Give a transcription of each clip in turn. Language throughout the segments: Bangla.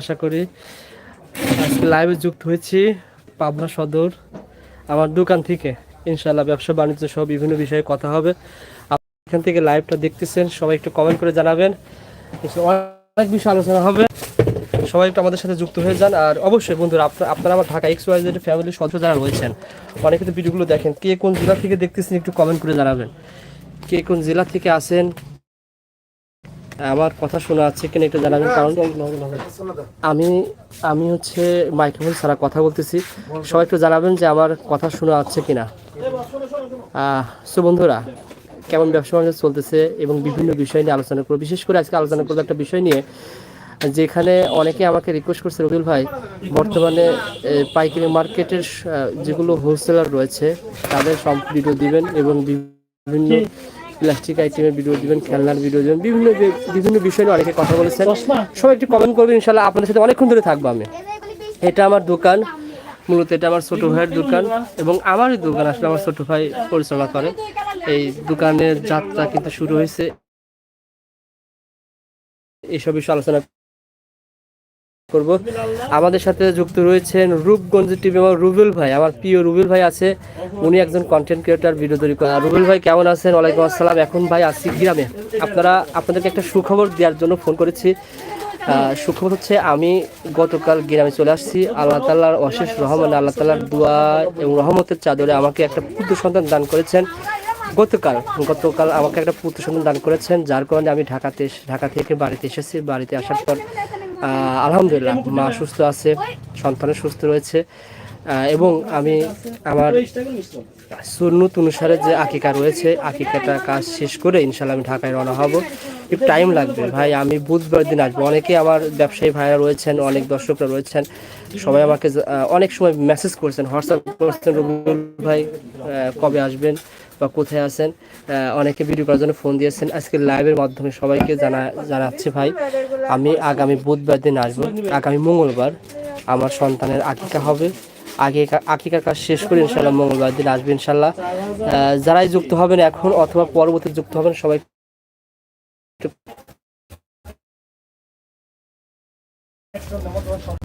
আশা করি আজকে লাইভে যুক্ত হয়েছি পাবনা সদর, আমার দোকান থেকে। ইনশাল্লাহ ব্যবসা বাণিজ্য সহ বিভিন্ন বিষয়ে কথা হবে। এখান থেকে লাইভটা দেখতেছেন, সবাই একটু কমেন্ট করে জানাবেন। অনেক বিষয় আলোচনা হবে। সবাই একটু আমাদের সাথে যুক্ত হয়ে যান। আর অবশ্যই বন্ধুরা আপনারা আপনারা আমার ঢাকা এক্স ওয়াই জেড ফ্যামিলির সদস্য যারা রয়েছেন, অনেকে তো ভিডিওগুলো দেখেন, কে কোন জেলা থেকে দেখতেছেন একটু কমেন্ট করে জানাবেন। কে কোন জেলা থেকে আসেন আমার কথা শোনা যাচ্ছে কিনা একটু জানাবেন, কারণ আমি আমি হচ্ছে মাইক্রোফোন ছাড়া কথা বলতেছি। সবাই একটু জানাবেন যে আমার কথা শোনা যাচ্ছে কিনা। সো বন্ধুরা, কেমন ব্যবসা বাণিজ্য চলতেছে এবং বিভিন্ন বিষয় নিয়ে আলোচনা করব। বিশেষ করে আজকে আলোচনা করব একটা বিষয় নিয়ে, যেখানে অনেকে আমাকে রিকোয়েস্ট করছে রবিউল ভাই, বর্তমানে পাইকারি মার্কেটের যেগুলো হোলসেলার রয়েছে, তাদের ভিডিও দিবেন এবং বিভিন্ন প্লাস্টিক আইটেমের ভিডিও দিবেন খেলনার ভিডিও দিবেন বিভিন্ন বিভিন্ন বিষয় নিয়ে অনেকে কথা বলেছেন। সবাই একটু কমেন্ট করবেন ইনশাল্লাহ আপনাদের সাথে অনেকক্ষণ ধরে থাকব আমি। এটা আমার দোকান মূলত এটা আমার ছোটো ভাইয়ের দোকান এবং আমারই দোকান আসলে আমার ছোটো ভাই পরিচালনা করে এই দোকানের যাত্রা কিন্তু শুরু হয়েছে। এইসব বিষয়ে আলোচনা করব। আমাদের সাথে যুক্ত রয়েছেন রূপগঞ্জ টিভি আমার রুবেল ভাই। আমার প্রিয় রুবেল ভাই আছে। উনি একজন কন্টেন্ট ক্রিয়েটর ভিডিও তৈরি করেন। রুবেল ভাই, কেমন আছেন? ওয়ালাইকুম আসসালাম। এখন ভাই আছি গ্রামে। আপনারা, আপনাদেরকে একটা সুখবর দেওয়ার জন্য ফোন করেছি। সুখবর হচ্ছে আমি গতকাল গ্রামে চলে আসছি। আল্লাহ তাল্লাহর অশেষ রহমান আল্লাহ তাল্লাহর দোয়া এবং রহমতের চাদরে আমাকে একটা পুত্র সন্তান দান করেছেন। গতকাল গতকাল আমাকে একটা পুত্র সন্তান দান করেছেন। যার কারণে আমি ঢাকাতে ঢাকা থেকে বাড়িতে এসেছি। বাড়িতে আসার পর আলহামদুলিল্লাহ, মা সুস্থ আছে, সন্তানও সুস্থ রয়েছে এবং আমি আমার সুন্নত অনুসারে যে আকিকা রয়েছে, আকিকাটা কাজ শেষ করে ইনশাল্লাহ আমি ঢাকায় রওনা হব। একটু টাইম লাগবে। ভাই, আমি বুধবার দিন আসব। অনেকে আমার ব্যবসায়ী ভাইরা রয়েছেন, অনেক দর্শকরা রয়েছেন, সবাই আমাকে অনেক সময় মেসেজ করেছেন হোয়াটসঅ্যাপ করছেন, রবিউল ভাই কবে আসবেন? বা কোথায় আছেন অনেকে ভিডিও করার জন্য ফোন দিয়েছেন। আজকে লাইভের মাধ্যমে সবাইকে জানা জানাচ্ছি ভাই, আমি আগামী বুধবার দিন আসব। আগামী মঙ্গলবার আমার সন্তানের আকিকা হবে। আগে আকিকার কাজ শেষ করে ইনশাল্লাহ মঙ্গলবার দিন আসবে ইনশাল্লাহ যারাই যুক্ত হবেন এখন অথবা পরবর্তী যুক্ত হবেন, সবাই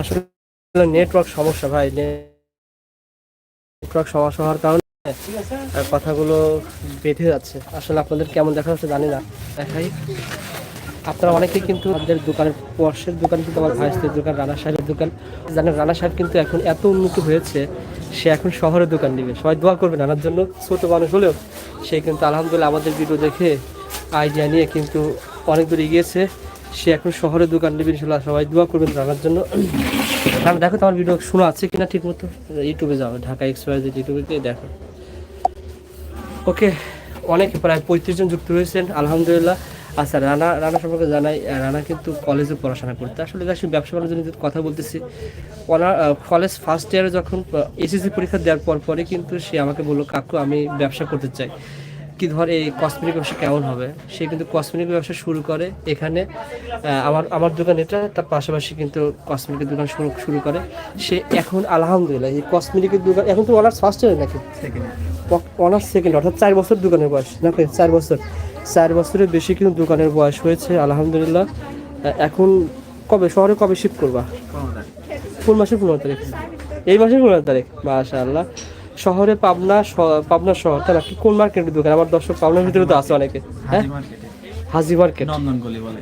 আসলে নেটওয়ার্ক সমস্যা ভাই নেটওয়ার্ক সমস্যা হওয়ার কারণে আর কথাগুলো বেঁধে যাচ্ছে। আসলে আপনাদের কেমন দেখা যাচ্ছে জানি না। দেখাই। আপনারা অনেকেই কিন্তু আমাদের দোকানের পর্শের দোকান কিন্তু আমার ভাইস্তের দোকান, রানা সাহেবের দোকান। জানেন, রানা সাহেব কিন্তু এখন এত উন্নতি হয়েছে, সে এখন শহরের দোকান নেবে সবাই দোয়া করবে আনার জন্য। ছোট মানুষ হলেও সে কিন্তু আলহামদুলিল্লাহ আমাদের ভিডিও দেখে আইডিয়া নিয়ে কিন্তু অনেক দূর এগিয়েছে। সে এখন শহরের দোকান নেবে ইনশাল্লাহ সবাই দোয়া করবেন রানার জন্য। তাহলে দেখো তোমার ভিডিও শোনা আছে কিনা ঠিক মতো ইউটিউবে যাও, ঢাকা এক্সপ্রেস ইউটিউবে দেখো। ওকে, অনেক প্রায় পঁয়ত্রিশ জন যুক্ত রয়েছেন, আলহামদুলিল্লাহ। আচ্ছা রানা রানা সম্পর্কে জানাই রানা কিন্তু কলেজে পড়াশোনা করতে। আসলে দেখ ব্যবসা বাণিজ্য নিয়ে কথা বলতেছি। ওনার কলেজ ফার্স্ট ইয়ারে যখন এসএসসি পরীক্ষা দেওয়ার পর পরে কিন্তু সে আমাকে বলল, কাকু, আমি ব্যবসা করতে চাই। কি ধর এই কসমেটিক ব্যবসা কেমন হবে? সে কিন্তু কসমেটিক ব্যবসা শুরু করে এখানে আমার আমার দোকান, এটা তার পাশাপাশি কিন্তু কসমেটিকের দোকান শুরু শুরু করে। সে এখন, আলহামদুলিল্লাহ, এই কসমেটিকের দোকান, এখন তো ওনার ফার্স্ট ইয়ার নাকি? অনার্স সেকেন্ড অর্থাৎ চার বছর দোকানের বয়স। নাকি চার বছর। চার বছরের বেশি কিন্তু দোকানের বয়স হয়েছে আলহামদুলিল্লাহ। এখন কবে শহরে কবে শিফট করবা? কোন মাসের পনেরো তারিখ? এই মাসের পনেরো তারিখ মাশা আল্লাহ শহরে পাবনা পাবনা শহর তাই নাকি কোন মার্কেটের দোকান? আমার দর্শক পাবনার ভিতরে তো আছে অনেকে হ্যাঁ? হাজি মার্কেট। বলে।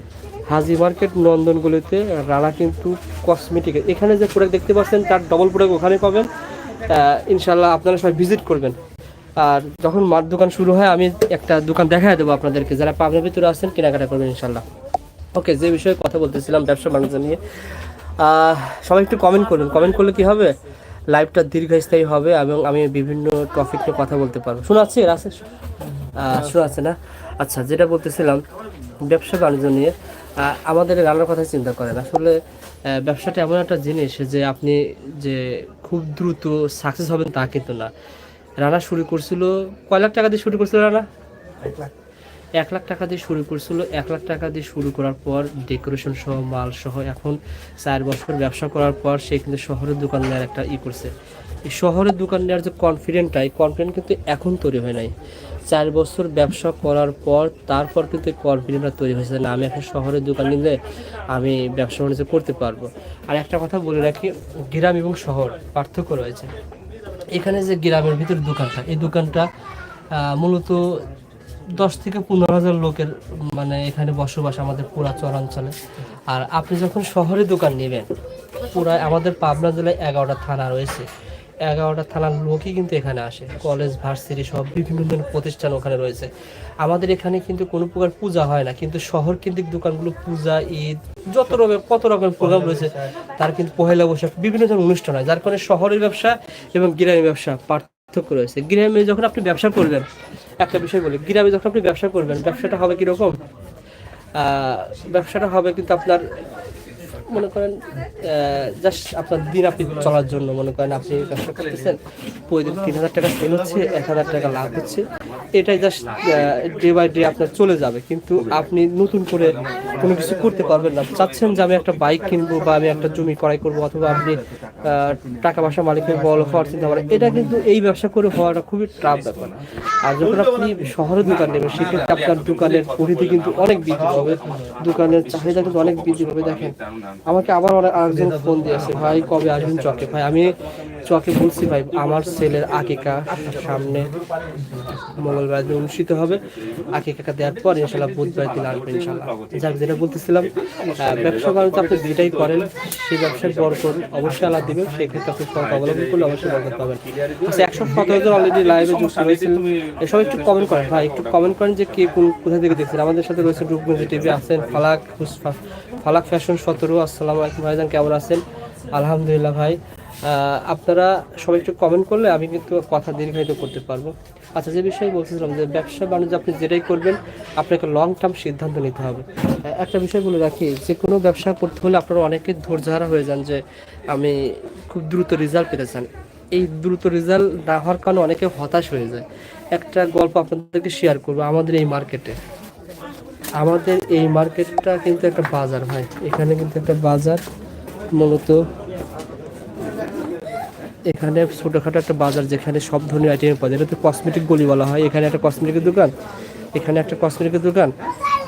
হাজি মার্কেট নন্দনগুলিতে রানা কিন্তু কসমেটিক এখানে যে প্রোডাক্ট দেখতে পাচ্ছেন তার ডবল প্রোডাক্ট ওখানে পাবেন। ইনশাল্লাহ আপনারা সবাই ভিজিট করবেন। আর যখন মার দোকান শুরু হয়, আমি একটা দোকান দেখায় দেবো আপনাদেরকে। যারা পাবনার ভিতরে আসছেন কেনাকাটা করবেন ইনশাল্লাহ ওকে, যে বিষয়ে কথা বলতেছিলাম, ব্যবসা বাণিজ্য নিয়ে সবাই একটু কমেন্ট করুন। কমেন্ট করলে কি হবে? লাইভটা দীর্ঘস্থায়ী হবে এবং আমি বিভিন্ন টপিক নিয়ে কথা বলতে পারব। শোনাচ্ছি রাসেল শোনাচ্ছে না? আচ্ছা যেটা বলতেছিলাম, ব্যবসা বাণিজ্য নিয়ে আমাদের রান্নার কথা চিন্তা করেন। আসলে ব্যবসাটা এমন একটা জিনিস যে আপনি যে খুব দ্রুত সাকসেস হবেন তা কিন্তু না। রানা শুরু করছিল কয় লাখ টাকা দিয়ে শুরু করছিল রানা? এক লাখ। টাকা দিয়ে শুরু করছিল এক লাখ টাকা দিয়ে শুরু করার পর ডেকোরেশন সহ মাল সহ এখন চার বছর ব্যবসা করার পর সে কিন্তু শহরের দোকান নেওয়ার একটা ই করছে। এই শহরের দোকান নেওয়ার যে কনফিডেন্টটা এই কনফিডেন্ট কিন্তু এখন তৈরি হয় নাই। চার বছর ব্যবসা করার পর তারপর কিন্তু কনফিডেন্টটা তৈরি হয়েছে না আমি এখন শহরের দোকান নিলে আমি ব্যবসা বাণিজ্য করতে পারব। আর একটা কথা বলে রাখি গ্রাম এবং শহর পার্থক্য রয়েছে। এখানে যে গ্রামের ভিতরে দোকানটা, এই দোকানটা মূলত দশ থেকে পনেরো হাজার লোকের মানে এখানে বসবাস আমাদের পুরা চরাঞ্চলে। আর আপনি যখন শহরে দোকান নেবেন পুরা আমাদের পাবনা জেলায় এগারোটা থানা রয়েছে। এগারোটা থানার লোকই কিন্তু এখানে আসে। কলেজ, ভার্সিটি সব বিভিন্ন ধরনের প্রতিষ্ঠান ওখানে রয়েছে। আমাদের এখানে কিন্তু কোনো প্রকার পূজা হয় না, কিন্তু শহর কেন্দ্রিক দোকানগুলো, পূজা, ঈদ, যত রকমের, কত রকমের প্রোগ্রাম রয়েছে, তার কিন্তু পহেলা বৈশাখ বিভিন্ন ধরনের অনুষ্ঠান হয়, যার কারণে শহরের ব্যবসা এবং গ্রামের ব্যবসা পার্থক্য রয়েছে। গ্রামে যখন আপনি ব্যবসা করবেন, একটা বিষয় বলি, গ্রামে যখন আপনি ব্যবসা করবেন, ব্যবসাটা হবে কীরকম? ব্যবসাটা হবে কিন্তু আপনার মনে করেন জাস্ট আপনার দিন আপনি চলার জন্য মনে করেন আপনি ব্যবসা করতেছেন, প্রতিদিন তিন হাজার টাকা সেল হচ্ছে, এক হাজার টাকা লাভ হচ্ছে। এটাই জাস্ট ডে বাই ডে আপনার চলে যাবে। কিন্তু আপনি নতুন করে কোনো কিছু করতে পারবেন না। চাচ্ছেন যে আমি একটা বাইক কিনবো বা আমি একটা জমি ক্রয় করব অথবা আপনি টাকা পয়সা মালিকের বল হওয়ার চিন্তা করেন এটা কিন্তু এই ব্যবসা করে হওয়াটা খুবই টাফ ব্যাপার। আর যখন আপনি শহরে দোকান নেবেন, সেক্ষেত্রে আপনার দোকানের পরিধি কিন্তু অনেক বৃদ্ধি হবে দোকানের চাহিদা কিন্তু অনেক বৃদ্ধি হবে দেখেন, আমাকে আবার অনেক আরেকজন ফোন দিয়েছে, ভাই, কবে আসবেন? চকে, ভাই, আমি চকে বলছি ভাই আমার ছেলের আকিকা সামনে মঙ্গলবার দিন অনুষ্ঠিত হবে। আকিকাটা দেওয়ার পর ইনশাল্লাহ বুধবার দিন আসবেন ইনশাল্লাহ। যাক যেটা বলতেছিলাম ব্যবসা বাণিজ্য আপনি যেটাই করেন সেই ব্যবসার বরকত অবশ্যই আল্লাহ দিবেন সেক্ষেত্রে আপনি সৎ অবলম্বন করলে অবশ্যই বরকত পাবেন। আচ্ছা একশো সতেরো জন অলরেডি লাইভে যুক্ত রয়েছেন। এসব একটু কমেন্ট করেন ভাই একটু কমেন্ট করেন যে কে কোন কোথা থেকে দেখছেন। আমাদের সাথে রয়েছে রূপগঞ্জ টিভি আছেন ফালাক ফালাক ফ্যাশন সতেরো আসসালামু আলাইকুম ভাইজান কেমন আছেন? আলহামদুলিল্লাহ ভাই। আপনারা সবাই একটু কমেন্ট করলে আমি কিন্তু কথা দীর্ঘায়িত করতে পারব। আচ্ছা যে বিষয়ে বলছিলাম যে ব্যবসা বাণিজ্য আপনি যেটাই করবেন, আপনাকে লং টার্ম সিদ্ধান্ত নিতে হবে। একটা বিষয় বলে রাখি, যে কোনো ব্যবসা করতে হলে আপনারা অনেকে ধৈর্যহারা হয়ে যান যে আমি খুব দ্রুত রেজাল্ট পেতে চান এই দ্রুত রেজাল্ট না হওয়ার কারণে অনেকে হতাশ হয়ে যায়। একটা গল্প আপনাদেরকে শেয়ার করব, আমাদের এই মার্কেটে আমাদের এই মার্কেটটা কিন্তু একটা বাজার ভাই। এখানে কিন্তু একটা বাজার। মূলত এখানে ছোটোখাটো একটা বাজার যেখানে সব ধরনের আইটেম পাওয়া যায়। এটা তো কসমেটিক গলি বলা হয়। এখানে একটা কসমেটিকের দোকান, এখানে একটা কসমেটিকের দোকান,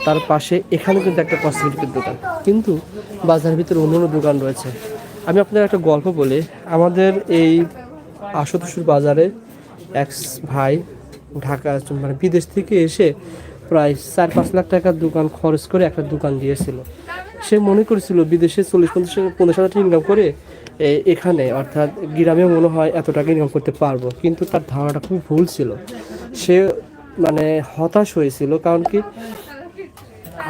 তার পাশে এখানে কিন্তু একটা কসমেটিকের দোকান। কিন্তু বাজারের ভিতরে অন্য অন্য দোকান রয়েছে। আমি আপনাদের একটা গল্প বলি। আমাদের এই আশুতোষুর বাজারে এক ভাই ঢাকা মানে বিদেশ থেকে এসে প্রায় চার পাঁচ লাখ টাকার দোকান খরচ করে একটা দোকান দিয়েছিল। সে মনে করেছিল, বিদেশে চল্লিশ, পঞ্চাশ পঞ্চাশ হাজার টাকা ইনকাম করে এখানে, অর্থাৎ গ্রামে মনে হয় এত টাকা ইনকাম করতে পারব। কিন্তু তার ধারণাটা খুবই ভুল ছিল। সে মানে হতাশ হয়েছিল। কারণ কি,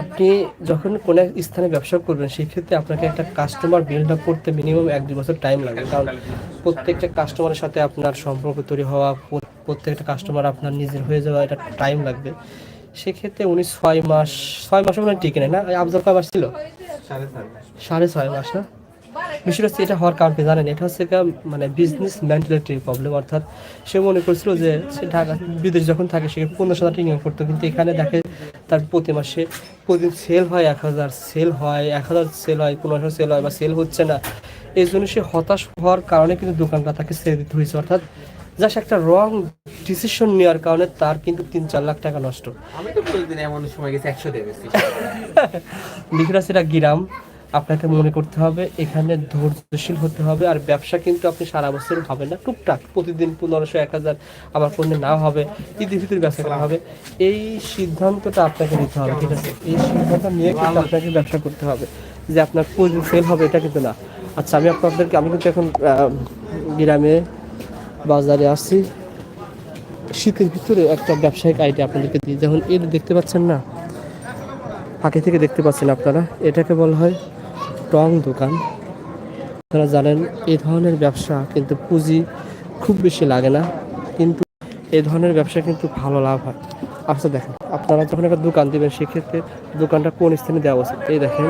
আপনি যখন কোনো এক স্থানে ব্যবসা করবেন সেক্ষেত্রে আপনাকে একটা কাস্টমার বিল্ড আপ করতে মিনিমাম এক, দুই বছর টাইম লাগে। কারণ প্রত্যেকটা কাস্টমারের সাথে আপনার সম্পর্ক তৈরি হওয়া, প্রত্যেকটা কাস্টমার আপনার নিজের হয়ে যাওয়া, এটা টাইম লাগবে। সেক্ষেত্রে উনি ছয় মাস ছয় মাসও মানে টিকে নেয় না? আফজাল কয় মাস ছিল? সাড়ে ছয় মাস। না? বিষয়টা হচ্ছে এটা হওয়ার কারণ জানেন? এটা হচ্ছে মানে বিজনেস মেন্টালিটি প্রবলেম অর্থাৎ সে মনে করছিল যে সে ঢাকা বিদেশ যখন থাকে সে পনেরোশো হাজার টাকা ইনকাম করতো। কিন্তু এখানে দেখে তার প্রতি মাসে প্রতিদিন সেল হয় এক হাজার সেল হয় এক হাজার সেল হয় পনেরোশো সেল হয় বা সেল হচ্ছে না। এই জন্য সে হতাশ হওয়ার কারণে কিন্তু দোকানটা তাকে ছেড়ে দিতে হয়েছে। অর্থাৎ জাস্ট একটা রং ডিসিশন নেওয়ার কারণে তার কিন্তু তিন চার লাখ টাকা নষ্ট। আমি তো প্রতিদিন এমন সময় গেছি একশো দেবে লিখরা সেটা গ্রাম। আপনাকে মনে করতে হবে এখানে ধৈর্যশীল হতে হবে আর ব্যবসা কিন্তু আপনি সারা বছর হবে না টুকটাক। প্রতিদিন পনেরোশো এক হাজার আবার কোনো না হবে ঈদের ভিতরে ব্যবসা করা হবে। এই সিদ্ধান্তটা আপনাকে নিতে হবে ঠিক আছে? এই সিদ্ধান্ত নিয়ে কিন্তু আপনাকে ব্যবসা করতে হবে যে আপনার প্রতিদিন সেল হবে এটা কিন্তু না। আচ্ছা আমি আপনাদেরকে আমি কিন্তু এখন গ্রামে বাজারে আসছি। শীতের ভিতরে একটা ব্যবসায়িক আইডিয়া আপনাদেরকে দিই। যেমন এর দেখতে পাচ্ছেন না, আগে থেকে দেখতে পাচ্ছেন আপনারা, এটাকে বলা হয় টং দোকান। আপনারা জানেন এই ধরনের ব্যবসা কিন্তু পুঁজি খুব বেশি লাগে না, কিন্তু এই ধরনের ব্যবসা কিন্তু ভালো লাভ হয়। আচ্ছা দেখেন, আপনারা যখন একটা দোকান দেবেন, সেক্ষেত্রে দোকানটা কোন স্থানে দেওয়া উচিত? এই দেখেন,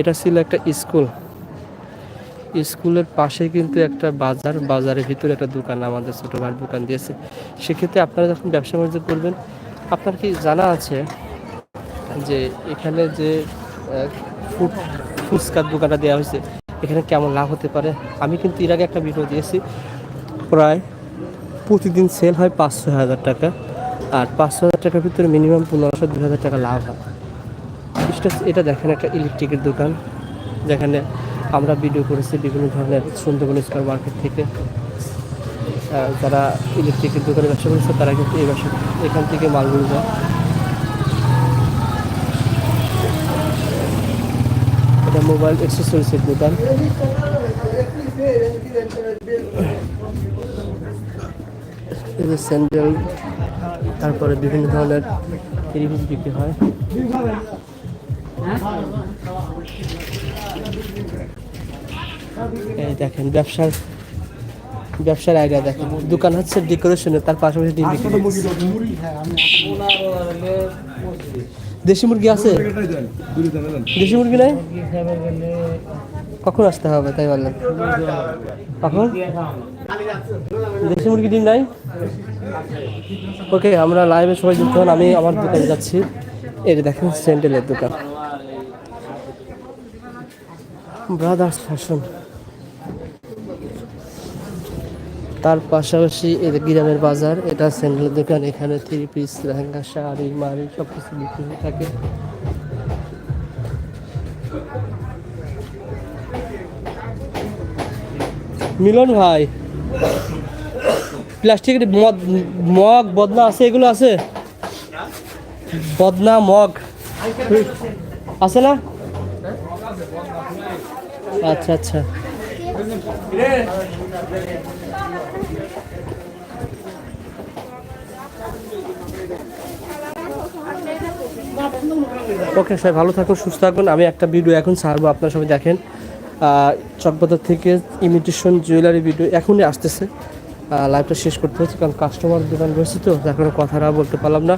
এটা ছিল একটা স্কুল। স্কুলের পাশে কিন্তু একটা বাজার, বাজারের ভিতরে একটা দোকান আমাদের ছোটো ভাইয়ের দোকান দিয়েছে। সেক্ষেত্রে আপনারা যখন ব্যবসা বাণিজ্য করবেন, আপনার কি জানা আছে যে এখানে যে ফুড ফুচকার দোকানটা দেওয়া হয়েছে, এখানে কেমন লাভ হতে পারে? আমি কিন্তু এর আগে একটা ভিডিও দিয়েছি। প্রায় প্রতিদিন সেল হয় পাঁচ ছয় হাজার টাকা। আর পাঁচশো হাজার টাকার ভিতরে মিনিমাম পনেরোশো দুই হাজার টাকা লাভ হয়। এটা দেখেন একটা ইলেকট্রিকের দোকান। যেখানে আমরা ভিডিও করেছি বিভিন্ন ধরনের সুন্দরবন স্কোয়ার মার্কেট থেকে। যারা ইলেকট্রিকের দোকানে ব্যবসা করেছে, তারা কিন্তু এই ব্যবসা এখান থেকে মালগুলো যায় এটা মোবাইল অ্যাক্সেসরিজের দোকান। স্যান্ডেল তারপরে বিভিন্ন ধরনের বিক্রি হয়? এই দেখেন, ব্যবসার ব্যবসার আইডিয়া দেখেন। দোকান হচ্ছে ডেকোরেশনের তার পাশাপাশি ডিম দেশি মুরগি আছে? দেশি মুরগি নাই? কখন আসতে হবে, তাই বললেন। কখন? দেশি মুরগি, ডিম নাই? ওকে আমরা লাইভে সবাই যুক্ত হন, আমি আমার দোকানে যাচ্ছি। যে দেখেন স্যান্ডেলের দোকান। ব্রাদার্স ফ্যাশন তার পাশাপাশি যে গ্রামের বাজার, এটা স্যান্ডেলের দোকান, এখানে থ্রি পিস লেহেঙ্গা, শাড়ি, মাড়ি সব কিছু বিক্রি হয়ে থাকে। মিলন ভাই, প্লাস্টিকের মদ, মগ, বদনা আছে, এগুলো আছে? বদনা, মগ। আছে না? আচ্ছা আচ্ছা। ওকে স্যার ভালো থাকুন সুস্থ থাকুন। আমি একটা ভিডিও এখন ছাড়বো, আপনার সবাই দেখেন। চকবাজার থেকে ইমিটেশন জুয়েলারি ভিডিও এখনই আসতেছে। লাইভটা শেষ করতে হচ্ছে, কারণ কাস্টমার দোকান রয়েছে তো কারণে কথাটা বলতে পারলাম না।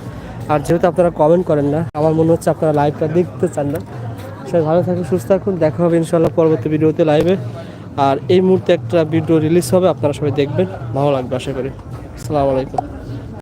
আর যেহেতু আপনারা কমেন্ট করেন না, আমার মনে হচ্ছে আপনারা লাইভটা দেখতে চান না। সবাই ভালো থাকুন, সুস্থ থাকুন। দেখা হবে ইনশাল্লাহ পরবর্তী ভিডিওতে লাইভে আর এই মুহূর্তে একটা ভিডিও রিলিজ হবে, আপনারা সবাই দেখবেন, ভালো লাগবে আশা করি। আসসালামু আলাইকুম।